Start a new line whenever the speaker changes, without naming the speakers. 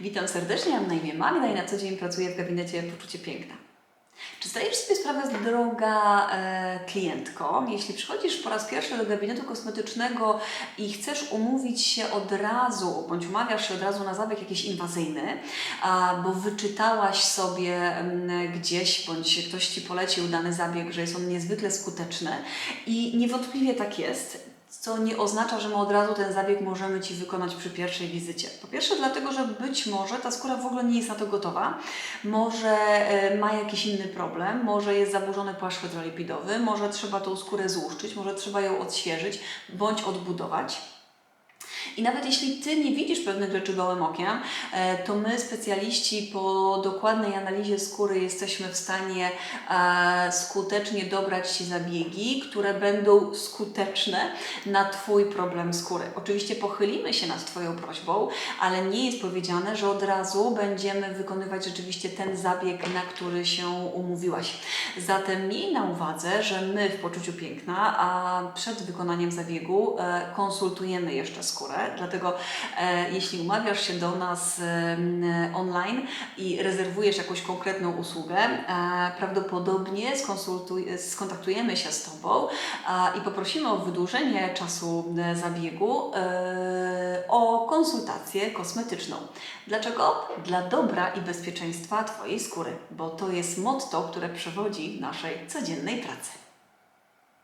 Witam serdecznie, mam na imię Magda i na co dzień pracuję w gabinecie Poczucie Piękna. Czy zdajesz sobie sprawę, droga e, klientko, jeśli przychodzisz po raz pierwszy do gabinetu kosmetycznego i chcesz umówić się od razu, bądź umawiasz się od razu na zabieg jakiś inwazyjny, a, bo wyczytałaś sobie mm, gdzieś, bądź ktoś Ci polecił dany zabieg, że jest on niezwykle skuteczny i niewątpliwie tak jest, co nie oznacza, że my od razu ten zabieg możemy Ci wykonać przy pierwszej wizycie. Po pierwsze dlatego, że być może ta skóra w ogóle nie jest na to gotowa, może e, ma jakiś inny problem, może jest zaburzony płaszcz hydrolipidowy, może trzeba tą skórę złuszczyć, może trzeba ją odświeżyć bądź odbudować. I nawet jeśli Ty nie widzisz pewnych rzeczy gołym okiem, e, to my, specjaliści, po dokładnej analizie skóry jesteśmy w stanie e, skutecznie dobrać Ci zabiegi, które będą skuteczne na Twój problem skóry. Oczywiście pochylimy się nad Twoją prośbą, ale nie jest powiedziane, że od razu będziemy wykonywać rzeczywiście ten zabieg, na który się umówiłaś. Zatem miej na uwadze, że my w poczuciu piękna, a przed wykonaniem zabiegu e, konsultujemy jeszcze skórę, dlatego e, jeśli umawiasz się do nas e, online i rezerwujesz jakąś konkretną usługę, e, prawdopodobnie skontaktujemy się z Tobą i poprosimy o wydłużenie czasu zabiegu o konsultację kosmetyczną. Dlaczego? Dla dobra i bezpieczeństwa Twojej skóry, bo to jest motto, które przewodzi naszej codziennej pracy.